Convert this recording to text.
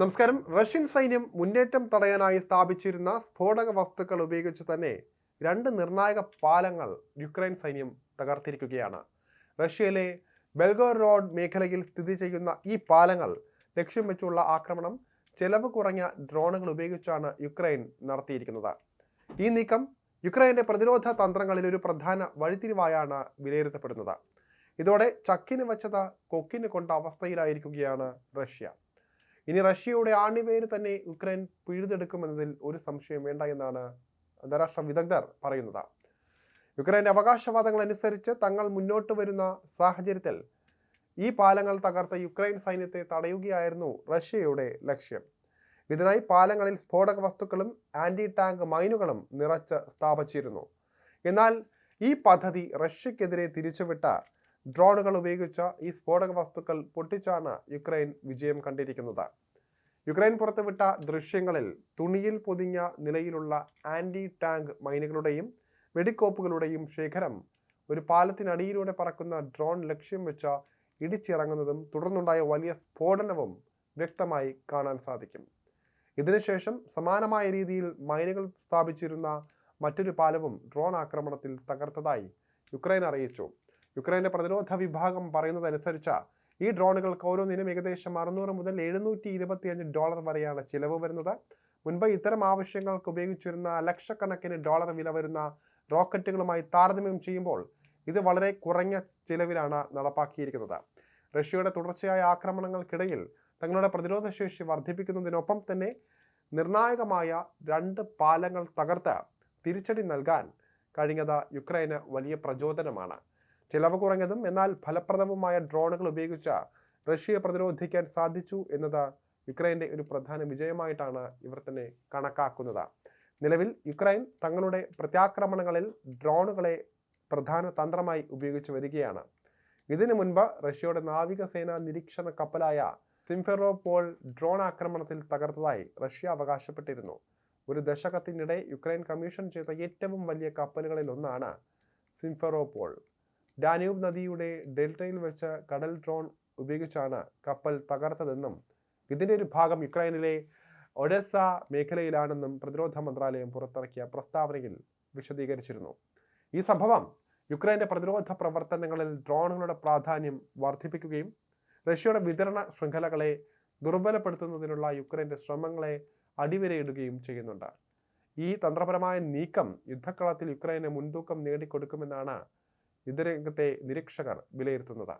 നമസ്കാരം. റഷ്യൻ സൈന്യം മുന്നേറ്റം തടയാനായി സ്ഥാപിച്ചിരുന്ന സ്ഫോടക വസ്തുക്കൾ ഉപയോഗിച്ച് തന്നെ രണ്ട് നിർണായക പാലങ്ങൾ യുക്രൈൻ സൈന്യം തകർത്തിരിക്കുകയാണ്. റഷ്യയിലെ ബെൽഗോറോഡ് മേഖലയിൽ സ്ഥിതി ചെയ്യുന്ന ഈ പാലങ്ങൾ ലക്ഷ്യം വെച്ചുള്ള ആക്രമണം ചെലവ് കുറഞ്ഞ ഡ്രോണുകൾ ഉപയോഗിച്ചാണ് യുക്രൈൻ നടത്തിയിരിക്കുന്നത്. ഈ നീക്കം യുക്രൈന്റെ പ്രതിരോധ തന്ത്രങ്ങളിൽ ഒരു പ്രധാന വഴിത്തിരിവായാണ് വിലയിരുത്തപ്പെടുന്നത്. ഇതോടെ ചക്കിന് വച്ചത് കൊക്കിന് കൊണ്ട അവസ്ഥയിലായിരിക്കുകയാണ് റഷ്യ. ഇനി റഷ്യയുടെ ആണിവേര് തന്നെ യുക്രൈൻ പിഴുതെടുക്കുമെന്നതിൽ ഒരു സംശയം വേണ്ട എന്നാണ് അന്താരാഷ്ട്ര വിദഗ്ധർ പറയുന്നത്. യുക്രൈൻ അവകാശവാദങ്ങൾ അനുസരിച്ച് തങ്ങൾ മുന്നോട്ട് വരുന്ന സാഹചര്യത്തിൽ ഈ പാലങ്ങൾ തകർത്ത യുക്രൈൻ സൈന്യത്തെ തടയുകയായിരുന്നു റഷ്യയുടെ ലക്ഷ്യം. ഇതിനായി പാലങ്ങളിൽ സ്ഫോടക വസ്തുക്കളും ആന്റി ടാങ്ക് മൈനുകളും നിറച്ച് സ്ഥാപിച്ചിരുന്നു. എന്നാൽ ഈ പദ്ധതി റഷ്യക്കെതിരെ തിരിച്ചുവിട്ട ഡ്രോണുകൾ ഉപയോഗിച്ച ഈ സ്ഫോടക വസ്തുക്കൾ പൊട്ടിച്ചാണ് യുക്രൈൻ വിജയം കണ്ടിരിക്കുന്നത്. യുക്രൈൻ പുറത്തുവിട്ട ദൃശ്യങ്ങളിൽ തുണിയിൽ പൊതിഞ്ഞ നിലയിലുള്ള ആന്റി ടാങ്ക് മൈനുകളുടെയും വെടിക്കോപ്പുകളുടെയും ശേഖരം ഒരു പാലത്തിനടിയിലൂടെ പറക്കുന്ന ഡ്രോൺ ലക്ഷ്യം വെച്ച ഇടിച്ചിറങ്ങുന്നതും തുടർന്നുണ്ടായ വലിയ സ്ഫോടനവും വ്യക്തമായി കാണാൻ സാധിക്കും. ഇതിനുശേഷം സമാനമായ രീതിയിൽ മൈനുകൾ സ്ഥാപിച്ചിരുന്ന മറ്റൊരു പാലവും ഡ്രോൺ ആക്രമണത്തിൽ തകർത്തതായി യുക്രൈൻ അറിയിച്ചു. യുക്രൈന്റെ പ്രതിരോധ വിഭാഗം പറയുന്നതനുസരിച്ച് ഈ ഡ്രോണുകൾക്ക് ഓരോന്നിനും ഏകദേശം അറുന്നൂറ് മുതൽ എഴുന്നൂറ്റി ഇരുപത്തിയഞ്ച് ഡോളർ വരെയാണ് ചിലവ് വരുന്നത്. മുൻപ് ഇത്തരം ആവശ്യങ്ങൾക്ക് ഉപയോഗിച്ചിരുന്ന ലക്ഷക്കണക്കിന് ഡോളർ വില വരുന്ന റോക്കറ്റുകളുമായി താരതമ്യം ചെയ്യുമ്പോൾ ഇത് വളരെ കുറഞ്ഞ ചിലവിലാണ് നടപ്പാക്കിയിരിക്കുന്നത്. റഷ്യയുടെ തുടർച്ചയായ ആക്രമണങ്ങൾക്കിടയിൽ തങ്ങളുടെ പ്രതിരോധ ശേഷി വർദ്ധിപ്പിക്കുന്നതിനൊപ്പം തന്നെ നിർണായകമായ രണ്ട് പാലങ്ങൾ തകർത്ത് തിരിച്ചടി നൽകാൻ കഴിഞ്ഞത് യുക്രൈന് വലിയ പ്രചോദനമാണ്. ചിലവ് കുറഞ്ഞതും എന്നാൽ ഫലപ്രദവുമായ ഡ്രോണുകൾ ഉപയോഗിച്ച റഷ്യയെ പ്രതിരോധിക്കാൻ സാധിച്ചു എന്നത് യുക്രൈന്റെ ഒരു പ്രധാന വിജയമായിട്ടാണ് ഇവർ തന്നെ കണക്കാക്കുന്നത്. നിലവിൽ യുക്രൈൻ തങ്ങളുടെ പ്രത്യാക്രമണങ്ങളിൽ ഡ്രോണുകളെ പ്രധാന തന്ത്രമായി ഉപയോഗിച്ചു വരികയാണ്. ഇതിനു മുൻപ് റഷ്യയുടെ നാവികസേന നിരീക്ഷണ കപ്പലായ സിംഫെറോപോൾ ഡ്രോൺ ആക്രമണത്തിൽ തകർത്തതായി റഷ്യ അവകാശപ്പെട്ടിരുന്നു. ഒരു ദശകത്തിനിടെ യുക്രൈൻ കമ്മീഷൻ ചെയ്ത ഏറ്റവും വലിയ കപ്പലുകളിൽ ഒന്നാണ് സിംഫെറോപോൾ ഡാന്യൂബ് നദിയുടെ ഡെൽറ്റയിൽ വെച്ച കടൽ ഡ്രോൺ ഉപയോഗിച്ചാണ് കപ്പൽ തകർത്തതെന്നും ഇതിന്റെ ഒരു ഭാഗം യുക്രൈനിലെ ഒഡസ മേഖലയിലാണെന്നും പ്രതിരോധ മന്ത്രാലയം പുറത്തിറക്കിയ പ്രസ്താവനയിൽ വിശദീകരിച്ചിരുന്നു. ഈ സംഭവം യുക്രൈന്റെ പ്രതിരോധ പ്രവർത്തനങ്ങളിൽ ഡ്രോണുകളുടെ പ്രാധാന്യം വർദ്ധിപ്പിക്കുകയും റഷ്യയുടെ വിതരണ ശൃംഖലകളെ ദുർബലപ്പെടുത്തുന്നതിനുള്ള യുക്രൈന്റെ ശ്രമങ്ങളെ അടിവരയിടുകയും ചെയ്യുന്നുണ്ട്. ഈ തന്ത്രപരമായ നീക്കം യുദ്ധക്കളത്തിൽ യുക്രൈന് മുൻതൂക്കം നേടിക്കൊടുക്കുമെന്നാണ് യുദ്ധരംഗത്തെ നിരീക്ഷകർ വിലയിരുത്തുന്നത്